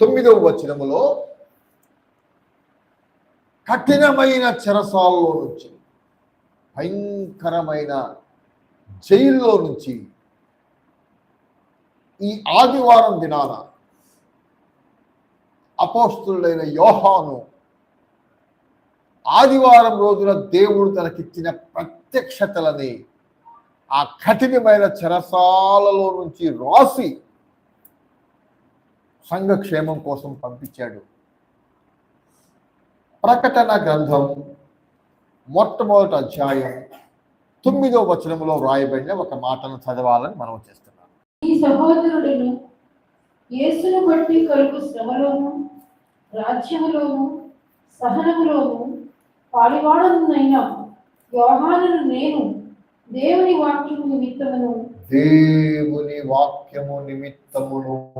తొమ్మిదవ వచనములో కఠినమైన చెరసాల్లో నుంచి భయంకరమైన జైల్లో నుంచి ఈ ఆదివారం దినాన అపోస్తుడైన యోహాను ఆదివారం రోజున దేవుడు తనకిచ్చిన ప్రత్యక్షతలని ఆ కఠినమైన చెరసాలలో నుంచి రాసి సంఘక్షేమం కోసం పంపించాడు. ప్రకటన గ్రంథం మొట్టమొదటి అధ్యాయం తొమ్మిదో వచనంలో వ్రాయబడిన ఒక మాటను చదవాలని మనం చేస్తున్నాం. ఈ సహోదరుడును యేసును బట్టి కలుగు శ్రమలోను రాజ్యములోను సహనములోను పాలివాడనునైనా యోహానును నేను దేవుని వాక్యము నిమిత్తమును దేవుని వాక్యము నిమిత్తమును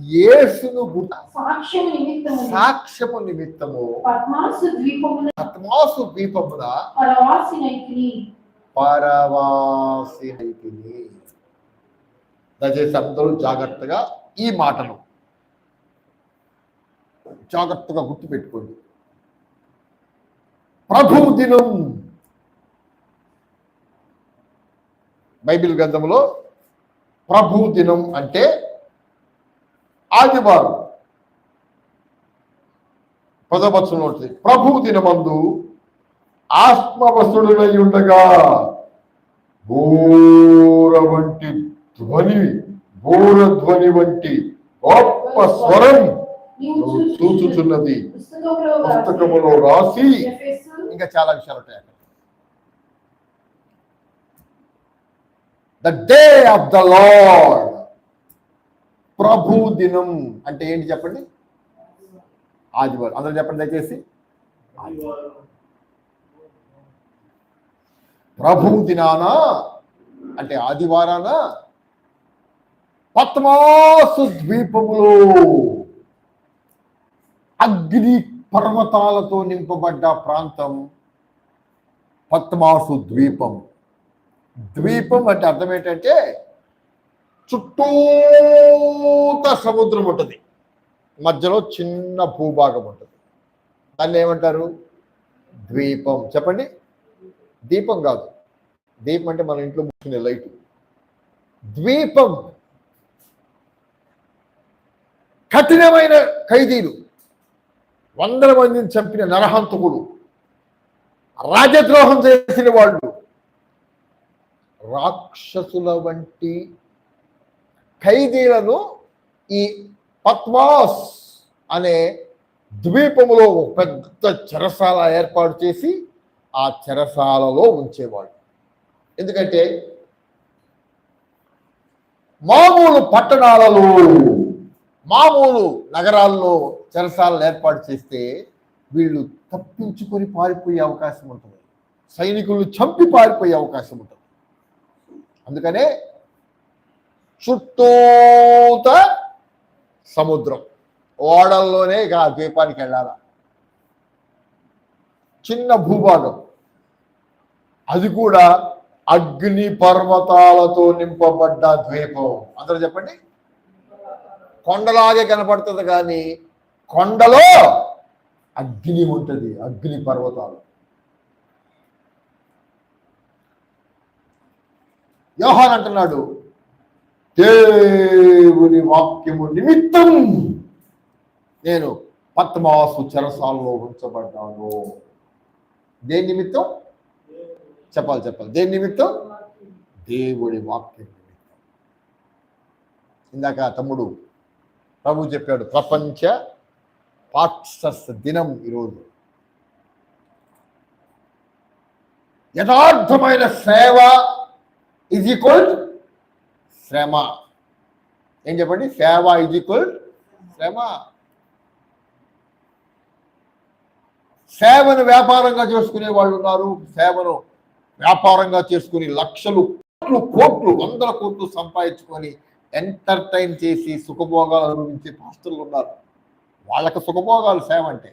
యేసును సాక్ష్యము నిమిత్తమును. సాక్ష్యము నిమిత్తము. పద్మాసు ద్వీపమున పద్మాసు ద్వీపమున పరవాసినైతిని. పరవాసినైతిని. దయచేసి అందరూ జాగ్రత్తగా ఈ మాటలు జాగ్రత్తగా గుర్తుపెట్టుకోండి. ప్రభు దినం బైబిల్ గ్రంథంలో ప్రభు దినం అంటే ఆదివారం. పదవచనంలో ఉంటుంది. ప్రభు దినమందు ఆత్మవసుడునై ఉండగా బోర వంటి ధ్వని బోర ధ్వని వంటి గొప్ప స్వరం చూచుచున్నది పుస్తకములో రాసి ఇంకా చాలా విషయాలు ఉంటాయి the day of the lord ప్రభు దినం అంటే ఏంటి చెప్పండి? ఆదివారం. అందరూ చెప్పండి దయచేసి. ప్రభు దినాన అంటే ఆదివారాన పద్మాసు ద్వీపములో అగ్ని పర్వతాలతో నింపబడ్డ ప్రాంతం పద్మాసు ద్వీపం ద్వీపం అంటే అర్థం ఏంటంటే చుట్టూత సముద్రం ఉంటుంది. మధ్యలో చిన్న భూభాగం ఉంటుంది. దాన్ని ఏమంటారు? ద్వీపం. చెప్పండి. దీపం కాదు. దీపం అంటే మన ఇంట్లో ముట్టుకునే లైట్. ద్వీపం కఠినమైన ఖైదీలు. వందల మందిని చంపిన నరహంతకుడు రాజద్రోహం చేసిన వాళ్ళు. రాక్షసుల వంటి ఖైదీలను ఈ పత్మాస్ అనే ద్వీపములో ఒక పెద్ద చెరసాల ఏర్పాటు చేసి ఆ చెరసాలలో ఉంచేవాడు ఎందుకంటే మామూలు పట్టణాలలో మామూలు నగరాల్లో చెరసాలను ఏర్పాటు చేస్తే వీళ్ళు తప్పించుకొని పారిపోయే అవకాశం ఉంటుంది. సైనికులు చంపి పారిపోయే అవకాశం ఉంటుంది. అందుకనే చుట్టూత సముద్రం ఓడల్లోనే ఇక ఆ ద్వీపానికి వెళ్ళాల. చిన్న భూభాగం. అది కూడా అగ్ని పర్వతాలతో నింపబడ్డ ద్వీపం. అందరూ చెప్పండి? కొండలాగే కనపడుతుంది కానీ కొండలో అగ్ని ఉంటుంది అగ్ని పర్వతాలు. యోహాన్ అంటున్నాడు దేవుని వాక్యము నిమిత్తం నేను పద్మాసు చెరసాల్లో ఉంచబడ్డాను. దేని నిమిత్తం? చెప్పాలి చెప్పాలి. దేని నిమిత్తం? దేవుడి వాక్యం నిమిత్తం. ఇందాక తమ్ముడు ప్రభు చెప్పాడు ప్రపంచ పాక్షస్ దినం ఈరోజు. యథార్థమైన సేవ ఇజ్ ఈక్వల్ శ్రమ. ఏం చెప్పండి? సేవ ఇజ్ ఈక్వల్ శ్రమ. సేవను వ్యాపారంగా చేసుకునే వాళ్ళు ఉన్నారు. సేవను వ్యాపారంగా చేసుకుని లక్షలు కోట్లు కోట్లు వందల కోట్లు సంపాదించుకొని ఎంటర్టైన్ చేసి సుఖభోగాలు అనుభవించే పాస్టర్లు ఉన్నారు. వాళ్ళకి సుఖభోగాలు సేవ అంటే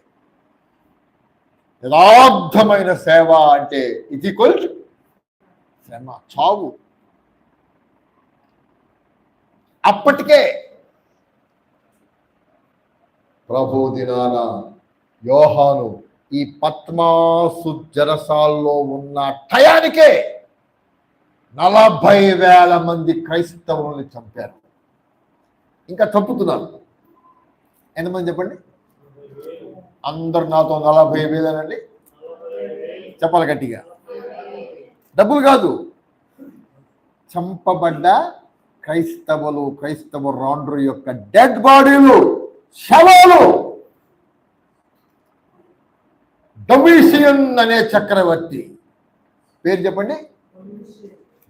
యథార్థమైన సేవ అంటే ఇది శ్రమ. చావు. అప్పటికే ప్రభు దినాన యోహాను ఈ పద్మాసు జరసాల్లో ఉన్న టయానికే నలభై వేల మంది క్రైస్తవుల్ని చంపారు. ఇంకా చంపుతున్నారు. ఎంతమంది చెప్పండి? అందరు నాతో నలభై వేలేనండి? చెప్పాలి గట్టిగా. డబ్బులు కాదు. చంపబడ్డ క్రైస్తవులు క్రైస్తవ రాండ్రు యొక్క డెడ్ బాడీలు శవాలు. డొమిషియన్ అనే చక్రవర్తి. పేరు చెప్పండి?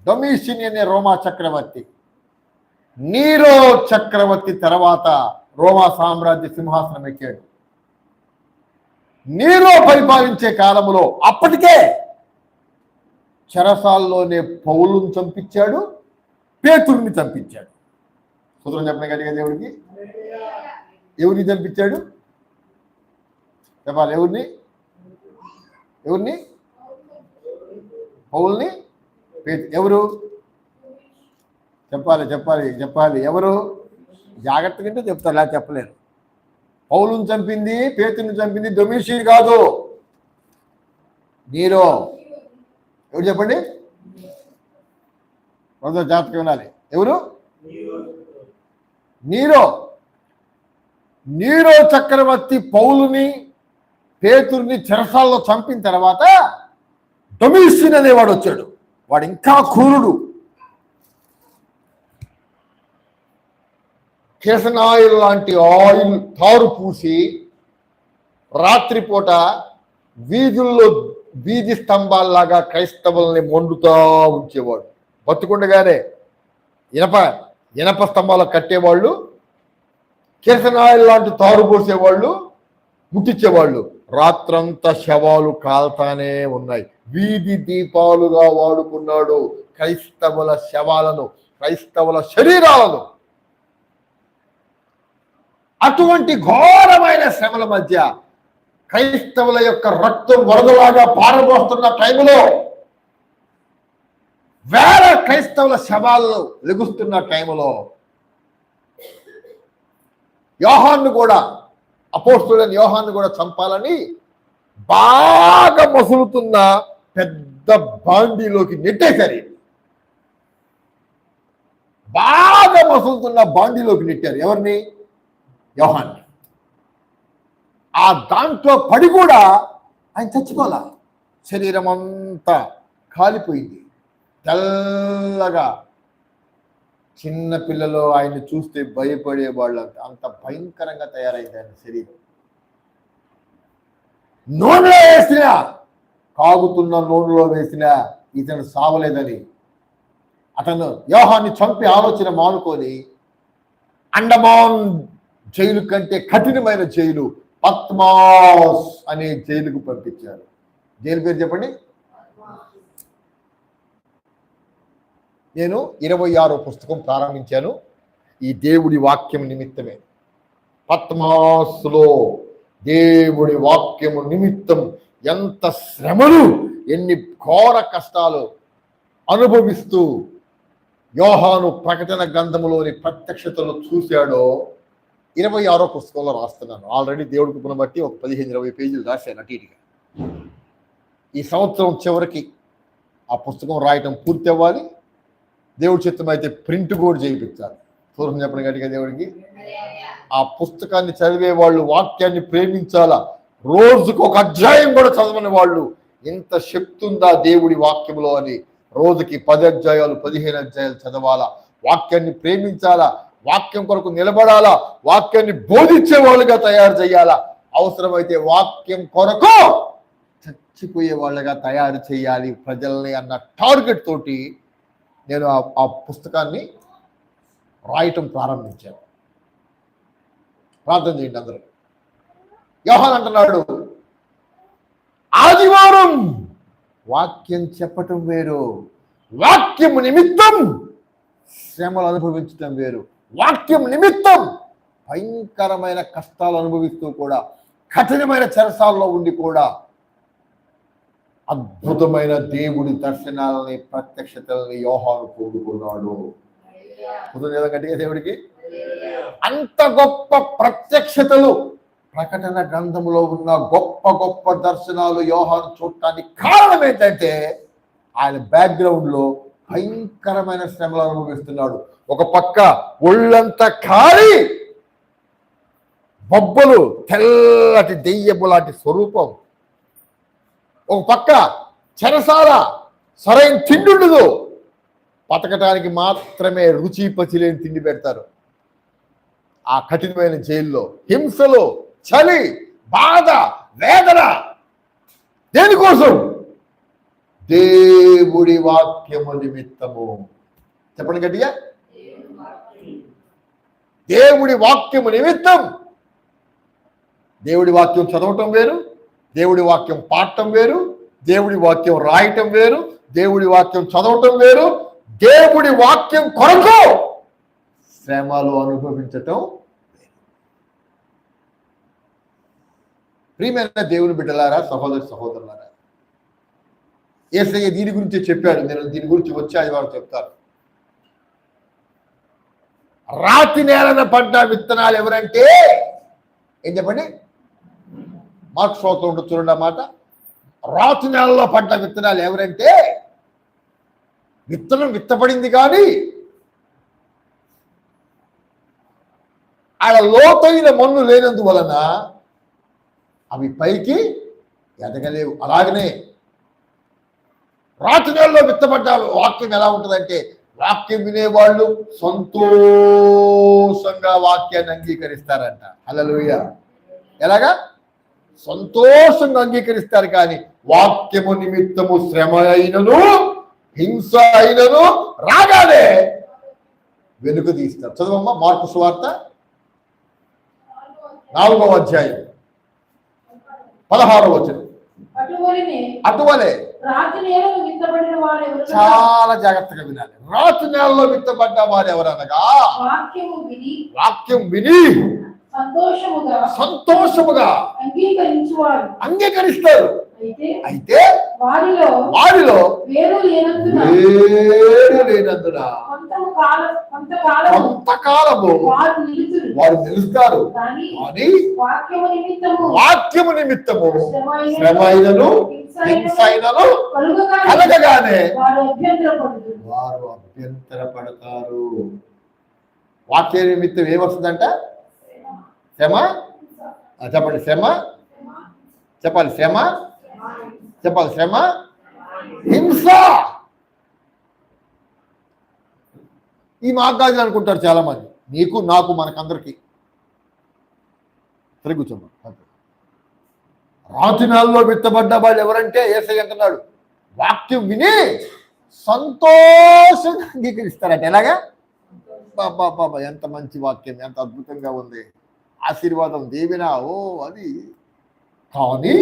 డొమిషియన్ అనే రోమా చక్రవర్తి. నీరో చక్రవర్తి తర్వాత రోమా సామ్రాజ్య సింహాసనం ఎక్కాడు. నీరో పరిపాలించే కాలంలో అప్పటికే చెరసాల్లోనే పౌలును చంపించాడు. పేతుర్ని చంపించాడు. సూత్రం చెప్పిన గట్టిగా దేవుడికి. ఎవరిని చంపించాడు? చెప్పాలి ఎవరిని? ఎవరిని? పౌల్ని? ఎవరు? చెప్పాలి చెప్పాలి చెప్పాలి ఎవరు? జాగ్రత్తగా కంటే చెప్తారు అలా చెప్పలేరు. పౌలుని చంపింది పేతుని చంపింది డొమిషియన్ కాదు. నీరో. ఎవరు చెప్పండి? కొంత జాగ్రత్తగా వినాలి. ఎవరు? నీరో. నీరో. చక్రవర్తి పౌలుని పేతుర్ని చెరసాల్లో చంపిన తర్వాత డొమిషియన్ అనేవాడు వచ్చాడు. వాడు ఇంకా క్రూరుడు. కిరసనాయిల్ లాంటి ఆయిల్ తారు పూసి రాత్రిపూట వీధుల్లో వీధి స్తంభాల్లాగా క్రైస్తవుల్ని మొండుతా ఉంచేవాడు. బతుకుండగానే ఇనప ఇనప స్తంభాలు కట్టేవాళ్ళు కిరసనాయిల్ లాంటి తారు పోసేవాళ్ళు ముట్టించేవాళ్ళు రాత్రంతా శవాలు కాల్తానే ఉన్నాయి. వీధి దీపాలుగా వాడుకున్నాడు క్రైస్తవుల శవాలను క్రైస్తవుల శరీరాలను. అటువంటి ఘోరమైన శ్రమల మధ్య క్రైస్తవుల యొక్క రక్తం వరదలాగా పారబోస్తున్న టైంలో వేల క్రైస్తవుల శవాలను లెగుస్తున్న టైంలో యోహాన్ను కూడా అపోస్తుడని యోహాన్ని కూడా చంపాలని బాగా మసులుతున్న పెద్ద బాండీలోకి నెట్టేశారు బాగా మసులుతున్న బాండీలోకి నెట్టారు ఎవరిని? యోహాన్ని. ఆ దాంట్లో పడి కూడా ఆయన చచ్చిపోలా. శరీరం అంతా కాలిపోయింది. తెల్లగా చిన్న పిల్లలు ఆయన చూస్తే భయపడే వాళ్ళు అంత భయంకరంగా తయారైంది ఆయన శరీరం. నూనెలో వేసిన కాగుతున్న నూనెలో వేసిన ఇతను సావలేదని అతను వ్యూహాన్ని చంపి ఆలోచన మానుకొని అండమాన్ జైలు కంటే కఠినమైన జైలు పద్మాస్ అనే జైలుకు పంపించారు. జైలు పేరు చెప్పండి? నేను ఇరవై ఆరో పుస్తకం ప్రారంభించాను. ఈ దేవుడి వాక్యం నిమిత్తమే. పద్మాసులో దేవుడి వాక్యము నిమిత్తం ఎంత శ్రమలు ఎన్ని ఘోర కష్టాలు అనుభవిస్తూ యోహాను ప్రకటన గ్రంథములోని ప్రత్యక్షతలు చూశాడో ఇరవై ఆరో పుస్తకంలో రాస్తున్నాను. ఆల్రెడీ దేవుడి కుప్పను బట్టి ఒక పదిహేను ఇరవై పేజీలు రాశాను అటు ఇటుగా. ఈ సంవత్సరం చివరికి ఆ పుస్తకం రాయటం పూర్తి అవ్వాలి దేవుడి చిత్తం అయితే ప్రింట్ కూడా చేయించాలి. పూర్వం చెప్పిన గట్టిగా దేవుడికి. ఆ పుస్తకాన్ని చదివే వాళ్ళు వాక్యాన్ని ప్రేమించాలా? రోజుకు ఒక అధ్యాయం కూడా చదవని వాళ్ళు ఎంత శక్తి ఉందా దేవుడి వాక్యంలో అని రోజుకి పది అధ్యాయాలు పదిహేను అధ్యాయాలు చదవాలా? వాక్యాన్ని ప్రేమించాలా? వాక్యం కొరకు నిలబడాలా? వాక్యాన్ని బోధించే వాళ్ళుగా తయారు చేయాలా? అవసరమైతే వాక్యం కొరకు చచ్చిపోయే వాళ్ళగా తయారు చేయాలి ప్రజల్ని అన్న టార్గెట్ తోటి నేను ఆ- పుస్తకాన్ని రాయటం ప్రారంభించాను. ప్రార్థన చేయండి అందరూ. యోహాన్ అంటున్నాడు ఆదివారం వాక్యం చెప్పటం వేరు వాక్యం నిమిత్తం శ్రమలు అనుభవించటం వేరు వాక్యం నిమిత్తం భయంకరమైన కష్టాలు అనుభవిస్తూ కూడా కఠినమైన చెరసాల్లో ఉండి కూడా అద్భుతమైన దేవుడి దర్శనాలని ప్రత్యక్షతల్ని యోహాలు కోరుకున్నాడు కుదరదు దేవుడికి? అంత గొప్ప ప్రత్యక్షతలు ప్రకటన గ్రంథంలో ఉన్న గొప్ప గొప్ప దర్శనాలు యోహాను చూడటానికి కారణం ఏంటంటే ఆయన బ్యాక్గ్రౌండ్లో భయంకరమైన శ్రమలు అనుభవిస్తున్నాడు. ఒక పక్క ఒళ్ళంతా కాలి బొబ్బలు తెల్లటి దెయ్యము లాంటి స్వరూపం. ఒక పక్క చెరసాల సరైన తిండి ఉండదు. బతకటానికి మాత్రమే రుచి పచి లేని తిండి పెడతారు. ఆ కఠినమైన జైల్లో హింసలు చలి బాధ వేదన దేనికోసం? దేవుడి వాక్యము నిమిత్తము. చెప్పండి గట్టిగా. దేవుడి వాక్యము నిమిత్తం దేవుడి వాక్యం చదవటం వేరు దేవుడి వాక్యం పాడటం వేరు దేవుడి వాక్యం రాయటం వేరు దేవుడి వాక్యం చదవటం వేరు దేవుడి వాక్యం కొరకు శ్రమలు అనుభవించటం ప్రియమైన దేవుని బిడ్డలారా సహోదరి సహోదరులారా ఏసయ్య దీని గురించి చెప్పాడు. నేను దీని గురించి వచ్చే ఆదివారం చెప్తాను. రాతి నేలన పడ్డ విత్తనాలు ఎవరంటే ఏం చెప్పండి? మార్క్స్ శ్రోత ఉండదు చూడండి ఆ రాతి పడ్డ విత్తనాలు ఎవరంటే విత్తనం విత్తపడింది కానీ ఆడ లోతైన మన్ను లేనందువలన అవి పైకి ఎదగలేవు. అలాగనే రాతి నెలలో విత్తబడ్డ వాక్యం ఎలా ఉంటుందంటే వాక్యం వినేవాళ్ళు సంతోషంగా వాక్యాన్ని అంగీకరిస్తారంట. హల్లెలూయా. ఎలాగా? సంతోషంగా అంగీకరిస్తారు కానీ వాక్యము నిమిత్తము శ్రమ అయినను హింస అయినను రాగానే వెనుక తీస్తారు. చదవమ్మా మార్పు సువార్త నాలుగవ అధ్యాయం. పదహారవ అటువలనే అటువలే. చాలా జాగ్రత్తగా వినాలి. రాతి నేలలో విత్తబడ్డ వారు ఎవరనగా? వాక్యం విని సంతోషముగా సంతోషముగా అంగీకరించువారు. అంగీకరిస్తారు. అయితే అయితే వారిలో వారిలో వేరు లేనందున వేరు లేనందున కొంతకాలము వారు నిలుస్తారు. కానీ వాక్యము నిమిత్తము వాక్యము నిమిత్తము శ్రమైనను, హింసైనను కలుగగానే వారు అభ్యంతరపడుదురు. వారు అభ్యంతర పడతారు వాక్య నిమిత్తం ఏమొస్తుందంట? శమ చెప్పండి శమ చెప్పాలి శమ చెప్పాలి శ్రమ హింస! ఈ మార్గాజులు అనుకుంటారు చాలా మంది నీకు నాకు మనకందరికీ. సరే కూర్చోమ్మా రాతి నెలలో విత్తబడ్డ వాళ్ళు ఎవరంటే ఏసై అంటున్నాడు. వాక్యం విని సంతోషంగా అంగీకరిస్తారట. ఎలాగా? బాబా బాబా ఎంత మంచి వాక్యం ఎంత అద్భుతంగా ఉంది. ఆశీర్వాదం దేవినా ఓ అది. కానీ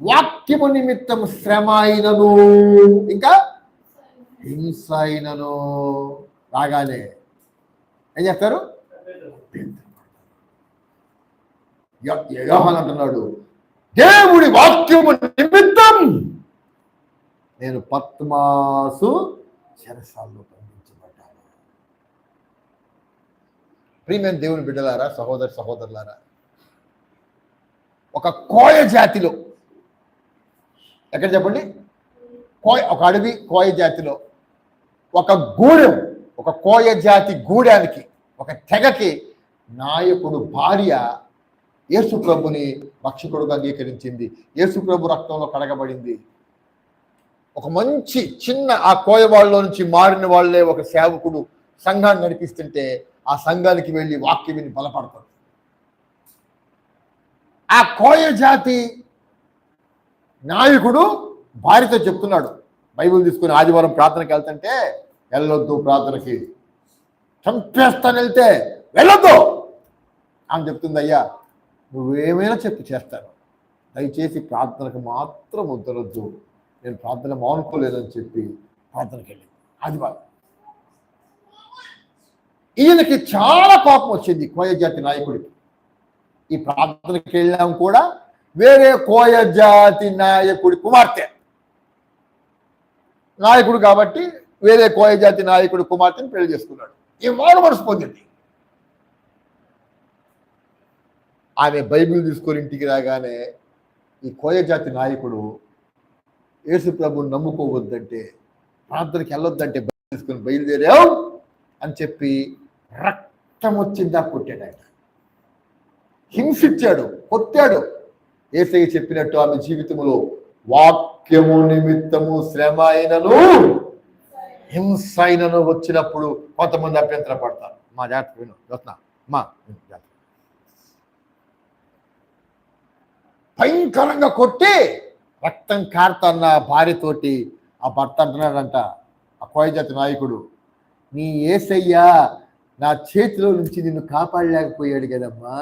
వాక్యము నిమిత్తం శ్రమ అయినను. ఇంకా? హింస అయినను. రాగానే ఏం చేస్తారు? యో- అంటున్నాడు దేవుడి వాక్యము నిమిత్తం నేను పద్మాసు చెరసాల్లో ప్రియమైన దేవుని బిడ్డలారా సహోదర సహోదరులారా ఒక కోయ జాతిలో ఎక్కడ చెప్పండి? కోయ ఒక అడవి కోయ జాతిలో ఒక గూడెం ఒక కోయ జాతి గూడానికి ఒక తెగకి నాయకుడు భార్య యేసు ప్రభుని రక్షకుడుగా అంగీకరించింది. యేసు ప్రభు రక్తంలో కడగబడింది. ఒక మంచి చిన్న ఆ కోయ వాళ్ళలో నుంచి మారిన వాళ్ళే ఒక సేవకుడు సంఘాన్ని నడిపిస్తుంటే ఆ సంఘానికి వెళ్ళి వాక్యం విని బలపడతారు ఆ కోయ జాతి నాయకుడు భార్యతో చెప్తున్నాడు. బైబిల్ తీసుకుని ఆదివారం ప్రార్థనకి వెళ్తుంటే వెళ్ళొద్దు ప్రార్థనకి. చంపేస్తాను వెళ్తే వెళ్ళొద్దు ఆమె చెప్తుంది అయ్యా నువ్వేమైనా చెప్పి చేస్తాను. దయచేసి ప్రార్థనకు మాత్రం వద్దరొద్దు నేను ప్రార్థన మానుకోలేదని చెప్పి ప్రార్థనకి వెళ్ళింది. ఆదివారం. ఈయనకి చాలా కోపం వచ్చింది కోయ జాతి నాయకుడికి. ఈ ప్రార్థనకి వెళ్ళాం కూడా వేరే కోయ జాతి నాయకుడి కుమార్తె. నాయకుడు కాబట్టి వేరే కోయ జాతి నాయకుడు కుమార్తెను పెళ్ళి చేసుకున్నాడు. ఈ మారు మనసు పొందింది. ఆమె బైబిల్ తీసుకొని ఇంటికి రాగానే ఈ కోయ జాతి నాయకుడు యేసు ప్రభుని నమ్ముకోవద్దంటే ప్రార్థనకి వెళ్ళొద్దంటే బైబిల్ తీసుకొని బయలుదేరావు అని చెప్పి రక్తం వచ్చిందా కొట్టాడు ఆయన హింసించాడు కొట్టాడు. ఏసై చెప్పినట్టు ఆమె జీవితంలో వాక్యము నిమిత్తము శ్రమ అయినను హింస అయినను వచ్చినప్పుడు కొంతమంది అభ్యంతర పడతారు మా జాతర విను రత్న మా జాగ్రత్త జాతర భయంకరంగా కొట్టి రక్తం కారుతన్న భార్యతోటి ఆ భర్త అంటున్నాడంట ఆ కోయజాతి నాయకుడు నీ ఏసయ్యా నా చేతిలో నుంచి నిన్ను కాపాడలేకపోయాడు కదమ్మా.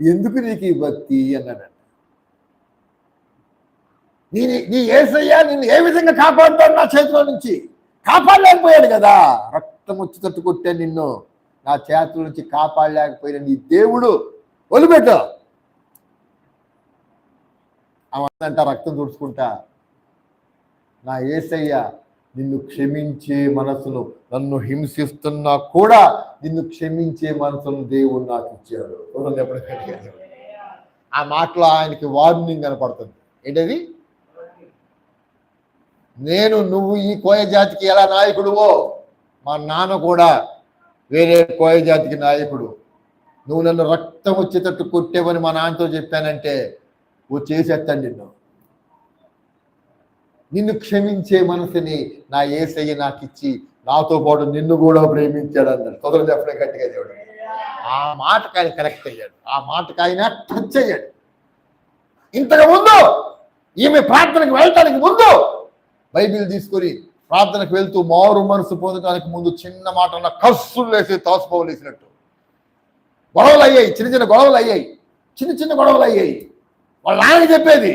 ఎందుకు నీకు ఈ భక్తి అన్నాడు నీ నీ ఏసయ్యా నిన్ను ఏ విధంగా కాపాడుతాడు నా చేతిలో నుంచి? కాపాడలేకపోయాడు కదా. రక్తం వచ్చి తట్టుకొట్టే నిన్ను. నా చేతుల నుంచి కాపాడలేకపోయిన నీ దేవుడు. వదిలిపెట్టు అవంతా రక్తం తుడుచుకుంటా నా ఏసయ్య నిన్ను క్షమించే మనసును నన్ను హింసిస్తున్నా కూడా నిన్ను క్షమించే మనసును దేవుడు నాకు ఇచ్చాడు. ఆ మాటలో ఆయనకి వార్నింగ్ కనపడుతుంది. ఏంటది? నేను నువ్వు ఈ కోయ జాతికి ఎలా నాయకుడువో మా నాన్న కూడా వేరే కోయ జాతికి నాయకుడు. నువ్వు నన్ను రక్తం వచ్చేటట్టు కొట్టేవని మా నాన్నతో చెప్పానంటే ఓ చేసేస్తాను నిన్ను. నిన్ను క్షమించే మనసుని నా ఏసయ్య నాకు ఇచ్చి నాతో పాటు నిన్ను కూడా ప్రేమించాడు అన్నాడు. తొదలు చెప్పడం గట్టిగా దేవుడు ఆ మాటకు ఆయన కరెక్ట్ అయ్యాడు. ఆ మాటకు ఆయన టచ్ అయ్యాడు. ఇంతకు ముందు ఈమె ప్రార్థనకు వెళ్ళటానికి ముందు బైబిల్ తీసుకొని ప్రార్థనకు వెళ్తూ మారు మనసు పొందడానికి ముందు చిన్న మాట అన్న కస్సులు వేసి తోసపోవలు వేసినట్టు. గొడవలు అయ్యాయి. చిన్న చిన్న గొడవలు అయ్యాయి. చిన్న చిన్న గొడవలు అయ్యాయి. వాళ్ళ నాన్నకి చెప్పేది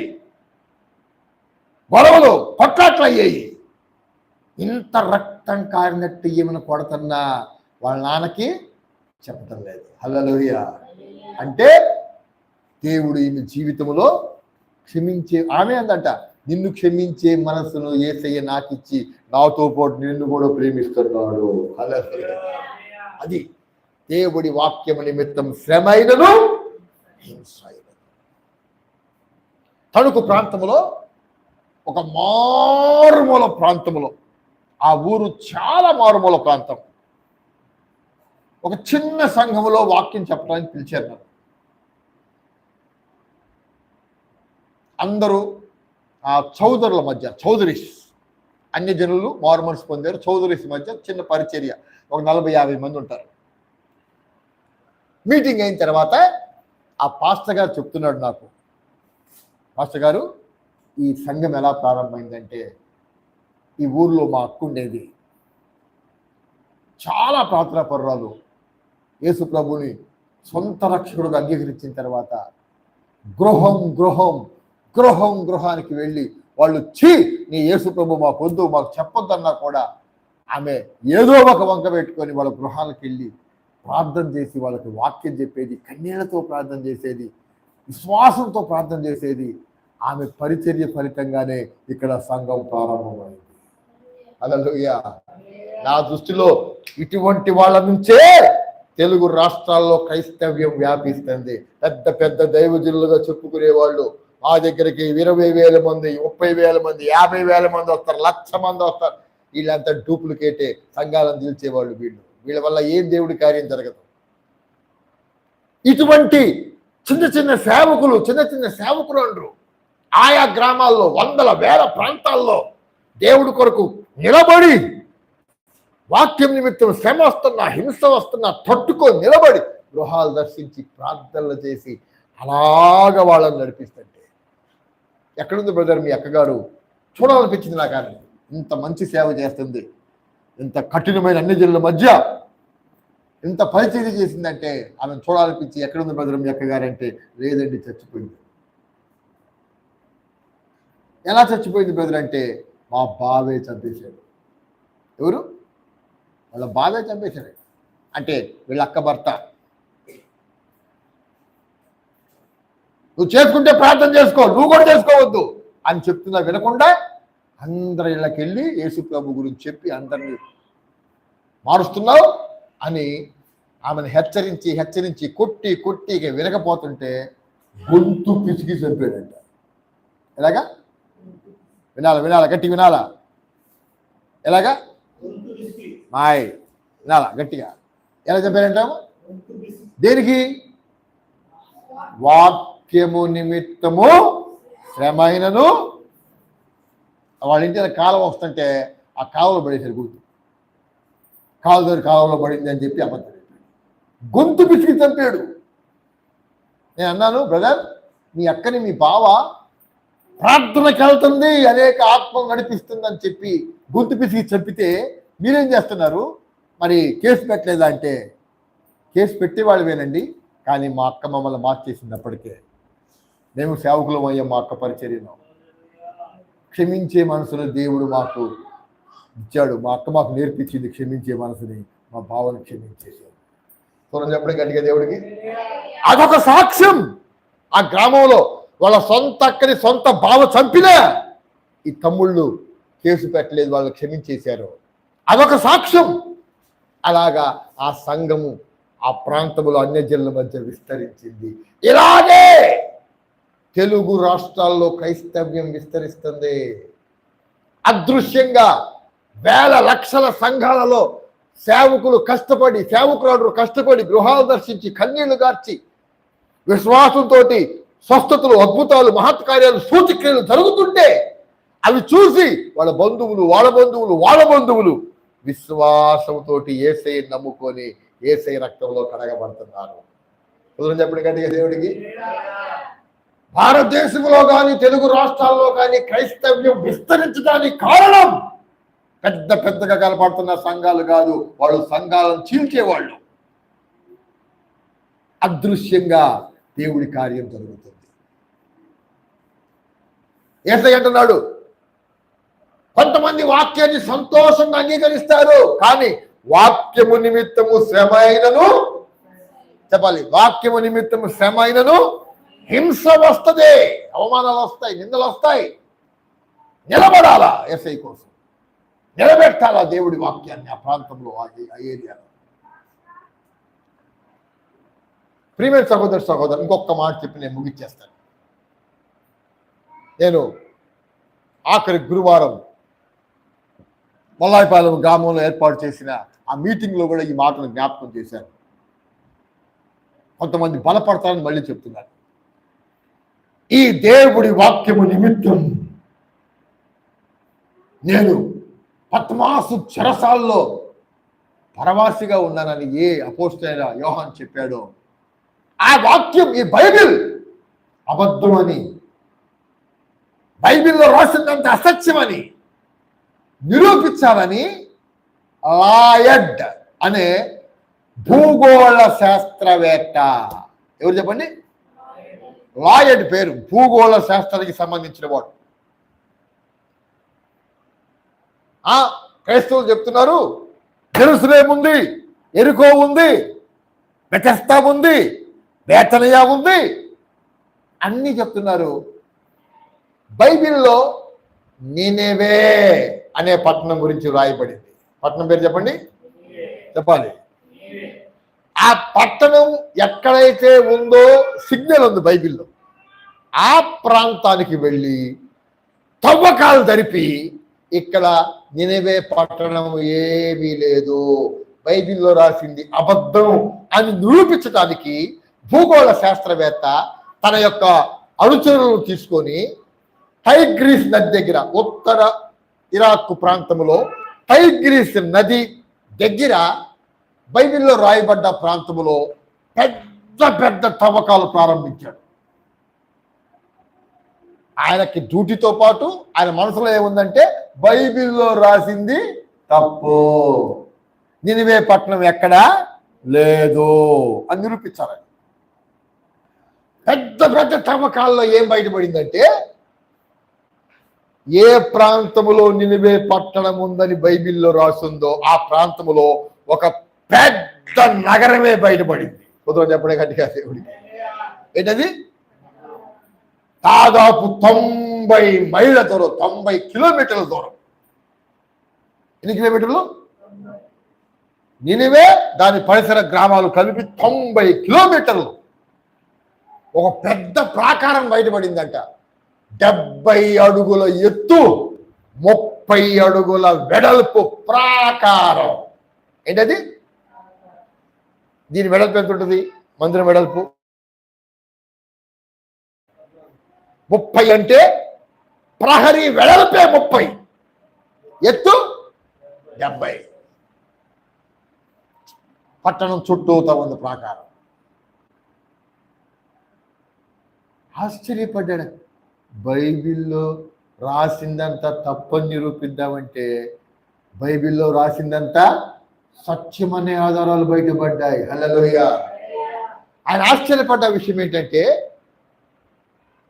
గొడవలు కొట్లాట్లు అయ్యాయి ఇంత రక్తం కారినట్టు ఈమెను కొడుతున్నా వాళ్ళ నాన్నకి చెప్పటం లేదు. హల్లలోయ. అంటే దేవుడు ఈమె జీవితంలో క్షమించే ఆమె అందంట నిన్ను క్షమించే మనసును ఏసయ్య నాకిచ్చి నాతో పాటు నిన్ను కూడా ప్రేమిస్తున్నాడు అది దేవుడి వాక్యము నిమిత్తం శ్రమైనను హింస అయినను. తణుకు ప్రాంతంలో ఒక మారుమూల ప్రాంతంలో ఆ ఊరు చాలా మారుమూల ప్రాంతం. ఒక చిన్న సంఘములో వాక్యం చెప్పడానికి పిలిచారు నన్ను. అందరూ ఆ చౌదరుల మధ్య చౌదరీస్. అన్య జనులు మారుమనసు పొందారు చౌదరీస్ మధ్య చిన్న పరిచర్య. ఒక నలభై యాభై మంది ఉంటారు. మీటింగ్ అయిన తర్వాత ఆ పాస్టర్ గారు చెప్తున్నాడు నాకు. పాస్టర్ గారు ఈ సంఘం ఎలా ప్రారంభమైందంటే ఈ ఊర్లో మా అక్కు ఉండేది. చాలా ప్రార్థనాపరురాలు యేసు ప్రభుని సొంత రక్షకుడుగా అంగీకరించిన తర్వాత గృహం గృహం గృహం గృహానికి వెళ్ళి వాళ్ళు చీ నీ యేసు ప్రభు మాకు వద్దు మాకు చెప్పొద్దన్నా కూడా ఆమె ఏదో ఒక వంక పెట్టుకొని వాళ్ళ గృహాలకు వెళ్ళి ప్రార్థన చేసి వాళ్ళకి వాక్యం చెప్పేది కన్నీళ్ళతో ప్రార్థన చేసేది విశ్వాసంతో ప్రార్థన చేసేది. ఆమె పరిచర్య ఫలితంగానే ఇక్కడ సంఘం ప్రారంభమైంది. అలలుయ నా దృష్టిలో ఇటువంటి వాళ్ళ నుంచే తెలుగు రాష్ట్రాల్లో క్రైస్తవ్యం వ్యాపిస్తుంది. పెద్ద పెద్ద దైవజనులుగా చెప్పుకునే వాళ్ళు మా దగ్గరికి ఇరవై వేల మంది ముప్పై వేల మంది యాభై వేల మంది వస్తారు లక్ష మంది వస్తారు. వీళ్ళంతా డూప్లికేటే సంఘాలను తీల్చేవాళ్ళు వీళ్ళు. వీళ్ళ వల్ల ఏం దేవుడి కార్యం జరగదు. ఇటువంటి చిన్న చిన్న సేవకులు చిన్న చిన్న సేవకులు అంటారు. ఆయా గ్రామాల్లో వందల వేల ప్రాంతాల్లో దేవుడి కొరకు నిలబడి వాక్యం నిమిత్తం శ్రమ వస్తున్నా హింస వస్తున్నా తట్టుకో నిలబడి గృహాలు దర్శించి ప్రార్థనలు చేసి అలాగ వాళ్ళని నడిపిస్తుంటే. ఎక్కడుంది బ్రదర్ మీ అక్కగారు? చూడాలనిపించింది నాకు ఆమె ఇంత మంచి సేవ చేస్తుంది. ఇంత కఠినమైన అన్ని జిల్లాల మధ్య ఇంత పరిచయం చేసిందంటే ఆమెను చూడాలనిపించి ఎక్కడుంది బ్రదర్ మీ అక్కగారంటే లేదండి చచ్చిపోయింది. ఎలా చచ్చిపోయింది బ్రదర్ అంటే మా బావే చంపేశాడు. ఎవరు? వాళ్ళ బావే చంపేశాడు. అంటే వీళ్ళ అక్క భర్త. నువ్వు చేసుకుంటే ప్రార్థన చేసుకో నువ్వు కూడా చేసుకోవద్దు అని చెప్తున్నా వినకుండా అందరి ఇళ్ళకి వెళ్ళి యేసు ప్రభు గురించి చెప్పి అందరినీ మారుస్తున్నావు అని ఆమెను హెచ్చరించి హెచ్చరించి కొట్టి కొట్టి ఇక వినకపోతుంటే గొంతు పిసికి చంపాడంట. ఎలాగా? వినాలా వినాలా గట్టి వినాలా. ఎలాగా? మాయ్. వినాలా గట్టిగా. ఎలా చెప్పారంటాము దేనికి? వాక్యము నిమిత్తము శ్రమైనను. వాళ్ళ ఇంటి కాలం వస్తుంటే ఆ కాలంలో పడేసారు గుర్తు. కాలు దగ్గర కాలంలో పడింది అని చెప్పి అబద్ధం గొంతు పిసికి చంపాడు. నేను అన్నాను బ్రదర్ మీ అక్కని మీ బావ ప్రార్థనకి వెళ్తుంది అనేక ఆత్మ నడిపిస్తుంది అని చెప్పి గొంతు పిసికి చెప్పితే మీరేం చేస్తున్నారు? మరి కేసు పెట్టలేదా అంటే? కేసు పెట్టేవాళ్ళవేనండి కానీ మా అక్క మమ్మల్ని మార్చేసినప్పటికే. మేము సేవకులం అయ్యే మా అక్క పరిచర్యను. క్షమించే మనసును దేవుడు మాకు ఇచ్చాడు. మా అక్క మాకు నేర్పించింది క్షమించే మనసుని మా భావన క్షమించేసాడు చూడండి చెప్పడం గట్టిగా దేవుడికి. అదొక సాక్ష్యం. ఆ గ్రామంలో వాళ్ళ సొంత అక్కని సొంత బావ చంపినా ఈ తమ్ముళ్ళు కేసు పెట్టలేదు వాళ్ళు క్షమించేశారు. అదొక సాక్ష్యం. అలాగా ఆ సంఘము ఆ ప్రాంతంలో అన్యజనుల జిల్లా మధ్య విస్తరించింది. ఇలాగే తెలుగు రాష్ట్రాల్లో క్రైస్తవ్యం విస్తరిస్తుంది. అదృశ్యంగా వేల లక్షల సంఘాలలో సేవకులు కష్టపడి సేవకులు కష్టపడి గృహాలు దర్శించి కన్నీళ్ళు గార్చి విశ్వాసంతో స్వస్థతలు అద్భుతాలు మహత్కార్యాలు సూచక్రియలు జరుగుతుంటే అవి చూసి వాళ్ళ బంధువులు వాళ్ళ బంధువులు వాళ్ళ బంధువులు విశ్వాసంతోటి ఏసై నమ్ముకొని ఏసై రక్తంలో కడగబడుతున్నారు. కుదరం చెప్పండి గట్టిగా దేవుడికి. భారతదేశంలో కానీ తెలుగు రాష్ట్రాల్లో కానీ క్రైస్తవ్యం విస్తరించడానికి కారణం పెద్ద పెద్దగా కనపడుతున్న సంఘాలు కాదు వాళ్ళు సంఘాలను చీల్చేవాళ్ళు. అదృశ్యంగా దేవుడి కార్యం జరుగుతుంది. ఏసై అంటున్నాడు కొంతమంది వాక్యాన్ని సంతోషంగా అంగీకరిస్తారు కానీ వాక్యము నిమిత్తము శ్రమ అయినను చెప్పాలి వాక్యము నిమిత్తము శ్రమ అయినను హింస వస్తుంది అవమానాలు వస్తాయి నిందలు వస్తాయి. నిలబడాలా ఎస్ఐ కోసం? నిలబెట్టాలా దేవుడి వాక్యాన్ని ఆ ప్రాంతంలో ఆ ఆ ఏరియాలో? ప్రియమైన సహోదరు సహోదరు ఇంకొక మాట చెప్పి నేను ముగిచ్చేస్తాను నేను ఆఖరి గురువారం మల్లాయిపాలెం గ్రామంలో ఏర్పాటు చేసిన ఆ మీటింగ్లో కూడా ఈ మాటను జ్ఞాపకం చేశాను. కొంతమంది బలపడతారని మళ్ళీ చెప్తున్నారు ఈ దేవుడి వాక్యము నిమిత్తం నేను పద్మాసు చెరసాల్లో పరవాసిగా ఉన్నానని ఏ అపోస్టైన యోహాన్ చెప్పాడో ఆ వాక్యం ఈ బైబిల్. అబద్ధమని బైబిల్లో రాసిందంత అసత్యమని నిరూపించాలని లాయడ్ అనే భూగోళ శాస్త్రవేత్త. ఎవరు చెప్పండి? లాయడ్ పేరు. భూగోళ శాస్త్రానికి సంబంధించిన వాడు. క్రైస్తవులు చెప్తున్నారు జెరూసలేం ఉంది ఎరుకో ఉంది బెతస్తా ఉంది వేతనయా ఉంది? అన్నీ చెప్తున్నారు. బైబిల్లో నేనేవే అనే పట్టణం గురించి రాయబడింది పట్టణం పేరు చెప్పండి? చెప్పాలి. ఆ పట్టణం ఎక్కడైతే ఉందో సిగ్నల్ ఉంది బైబిల్లో. ఆ ప్రాంతానికి వెళ్ళి తవ్వకాలు జరిపి ఇక్కడ నినవే పట్టణం ఏమీ లేదు. బైబిల్లో రాసింది అబద్ధం అని నిరూపించడానికి భూగోళ శాస్త్రవేత్త తన యొక్క అనుచరులను తీసుకొని టైగ్రీస్ నది దగ్గర ఉత్తర ఇరాక్ ప్రాంతంలో టైగ్రీస్ నది దగ్గర బైబిల్లో రాయబడ్డ ప్రాంతంలో పెద్ద పెద్ద తవ్వకాలు ప్రారంభించాడు. ఆయనకి డ్యూటీతో పాటు ఆయన మనసులో ఏముందంటే బైబిల్లో రాసింది తప్పు. నినివే పట్టణం ఎక్కడా లేదు అని నిరూపించారు పెద్ద పెద్ద తవ్వకాల్లో ఏం బయటపడిందంటే ఏ ప్రాంతములో నినివే పట్టణం ఉందని బైబిల్లో రాసిందో ఆ ప్రాంతములో ఒక పెద్ద నగరమే బయటపడింది. కుదరం చెప్పడే గట్టిగా దేవుడికి. ఏంటది? దాదాపు తొంభై మైళ్ళ దూరం తొంభై కిలోమీటర్ల దూరం. ఎన్ని కిలోమీటర్లు? నినివే దాని పరిసర గ్రామాలు కలిపి తొంభై కిలోమీటర్లు. ఒక పెద్ద ప్రాకారం బయటపడిందంట. డెబ్బై అడుగుల ఎత్తు ముప్పై అడుగుల వెడల్పు ప్రాకారం. ఏంటది? దీని వెడల్పు ఎంత ఉంటుంది మందిరం వెడల్పు. ముప్పై అంటే ప్రహరీ వెడల్పే ముప్పై. ఎత్తు? డెబ్బై. పట్టణం చుట్టూతో ఉంది ప్రాకారం. ఆశ్చర్యపడ్డాడు. బైబిల్లో రాసిందంతా తప్పని నిరూపిద్దామంటే బైబిల్లో రాసిందంతా సత్యమనే ఆధారాలు బయటపడ్డాయి. హల్లెలూయ. ఆయన ఆశ్చర్యపడ్డ విషయం ఏంటంటే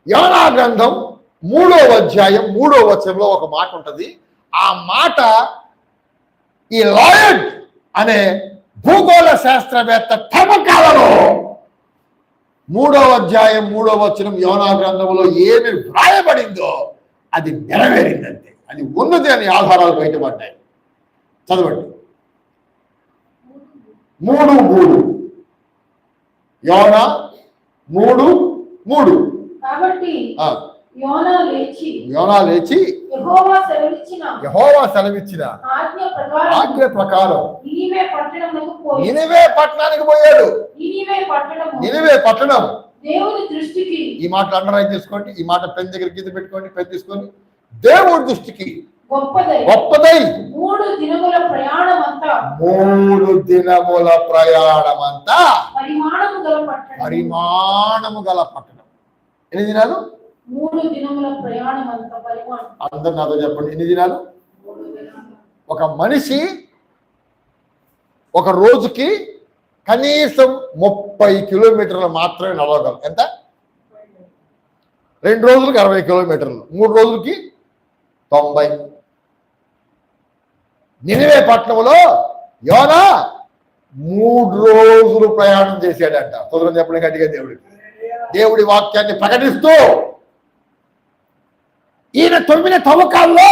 యోనా గ్రంథం మూడో అధ్యాయం మూడో వచనంలో ఒక మాట ఉంటుంది. ఆ మాట ఈ లాయడ్ అనే భూగోళ శాస్త్రవేత్త తమకాలలో మూడో అధ్యాయం మూడో వచనం యోనా గ్రంథంలో ఏమి వ్రాయబడిందో అది నెరవేరిందంతే. అది ఉన్నది అని ఆధారాలు బయటపడ్డాయి. చదవండి. మూడు మూడు. యోనా మూడు మూడు. కాబట్టి యోనా లేచి యోనా లేచి యెహోవా సెలవిచ్చిన యహోవా సెలవిచ్చిన ఆజ్ఞ ప్రకారం ఆజ్ఞ ప్రకారం నీవే పట్టణములకు పోయి నినివే పట్టణానికి పోయాడు. నీవే పట్టణము. నినివే పట్టణం. దేవుని దృష్టికి ఈ మాట అండర్లైన్ చేసుకోండి ఈ మాట పెన్ దగ్గర కింద పెట్టుకోండి. పెన్ తీసుకోండి. దేవుడి దృష్టికి గొప్పదై గొప్పదై మూడు దినముల ప్రయాణం అంతా మూడు దినముల ప్రయాణం అంతా పరిమాణము గల పట్టణం. పరిమాణము గల పట్టణం. ఎన్ని దినాలు? మూడు దినముల ప్రయాణం అంతా పరిమాణం అందరు నాతో చెప్పండి. ఎన్ని దినాలు. ఒక మనిషి ఒక రోజుకి కనీసం ముప్పై కిలోమీటర్లు మాత్రమే నడవగలం. ఎంత? రెండు రోజులకి అరవై కిలోమీటర్లు. మూడు రోజులకి తొంభై. నినివే పట్టణంలో యోనా మూడు రోజులు ప్రయాణం చేశాడంట. కుదరం చెప్పడం గట్టిగా దేవుడికి. దేవుడి వాక్యాన్ని ప్రకటిస్తూ ఈయన తొమ్మిది తవ్వకాల్లో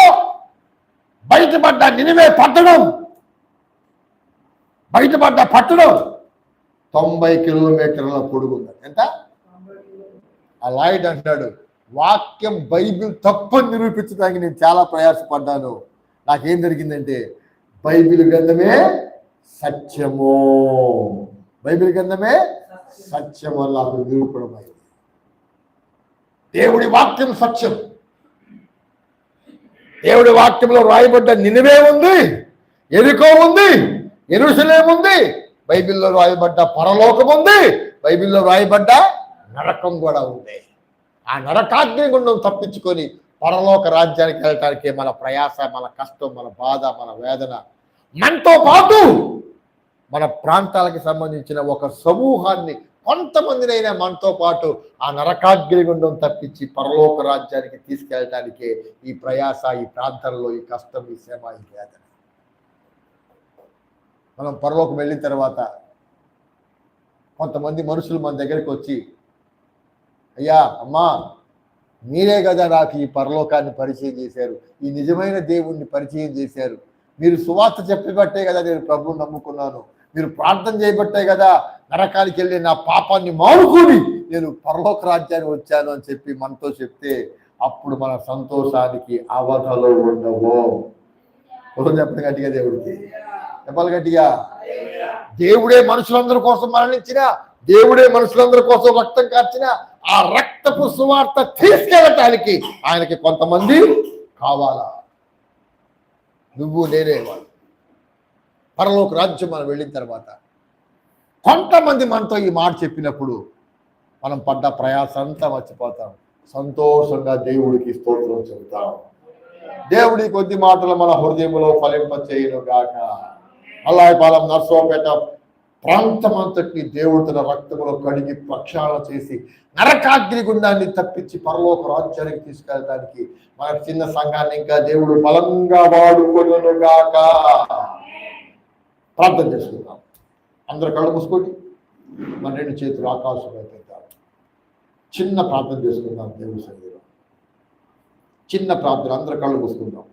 బయటపడ్డ నినివే పట్టణం. బయటపడ్డ పట్టణం తొంభై కిలోమీటర్ల పొడుగుంది. ఎంత? ఆ లాయిడ్ అంటాడు వాక్యం బైబిల్ తప్పని నిరూపించడానికి నేను చాలా ప్రయాసపడ్డాను. నాకేం జరిగిందంటే బైబిల్ గ్రంథమే సత్యము. బైబిల్ గ్రంథమే సత్యం వల్ల నిరూపణమైంది. దేవుడి వాక్యం సత్యం. దేవుడి వాక్యంలో రాయబడ్డ నినివే ఉంది ఎరుకో ఉంది ఎరుసలేముంది బైబిల్లో రాయబడ్డ పరలోకం ఉంది బైబిల్లో రాయబడ్డ నరకం కూడా ఉంది. ఆ నరకాగ్ని గుండం తప్పించుకొని పరలోక రాజ్యానికి వెళ్ళటానికి మన ప్రయాస మన కష్టం మన బాధ మన వేదన మనతో పాటు మన ప్రాంతాలకు సంబంధించిన ఒక సమూహాన్ని కొంతమందినైనా మనతో పాటు ఆ నరకాగ్ని గుండం తప్పించి పరలోక రాజ్యానికి తీసుకెళ్ళటానికే ఈ ప్రయాస ఈ ప్రాంతాల్లో ఈ కష్టం ఈ శ్రమ ఈ వేదన. మనం పరలోకం వెళ్ళిన తర్వాత కొంతమంది మనుషులు మన దగ్గరికి వచ్చి అయ్యా అమ్మా మీరే కదా నాకు ఈ పరలోకాన్ని పరిచయం చేశారు ఈ నిజమైన దేవుణ్ణి పరిచయం చేశారు. మీరు సువార్త చెప్పబట్టే కదా నేను ప్రభువుని నమ్ముకున్నాను. మీరు ప్రార్థన చేయబట్టే కదా నరకానికి వెళ్ళి నా పాపాన్ని మానుకొని నేను పరలోక రాజ్యాన్ని వచ్చాను అని చెప్పి మనతో చెప్తే అప్పుడు మన సంతోషానికి అవధలు ఉండవు. ఒకటి చెప్పండి గట్టిగా దేవుడికి. చెప్పాలి గట్టిగా. దేవుడే మనుషులందరి కోసం మరణించిన దేవుడే మనుషులందరి కోసం రక్తం కార్చిన ఆ రక్తపు సువార్త తీసుకెళ్ళటానికి ఆయనకి కొంతమంది కావాలా? నువ్వు నేనే వాళ్ళు. పరలోక రాజ్యం మనం వెళ్ళిన తర్వాత కొంతమంది మనతో ఈ మాట చెప్పినప్పుడు మనం పడ్డ ప్రయాస అంతా మర్చిపోతాం. సంతోషంగా దేవుడికి స్తోత్రం చెబుతాం. దేవుడి కొద్ది మాటలు మన హృదయంలో ఫలింప చేయను గాక. అల్లాయపాలెం నర్సోపేట ప్రాంతమంతటిని దేవుడు తన రక్తములో కడిగి ప్రక్షాళన చేసి నరకాగ్ని గుండాన్ని తప్పించి పరలోక రాజ్యానికి తీసుకెళ్ళడానికి మన చిన్న సంఘాన్ని ఇంకా దేవుడు బలంగా వాడుకొను గాక ప్రార్థన చేసుకుందాం. అందరు కళ్ళు మూసుకోండి. మన రెండు చేతులు ఆకాశం ఎత్తాం చిన్న ప్రార్థన చేసుకుందాం దేవుడి సన్నిధిలో. చిన్న ప్రార్థన అందరు కళ్ళు మూసుకుందాం.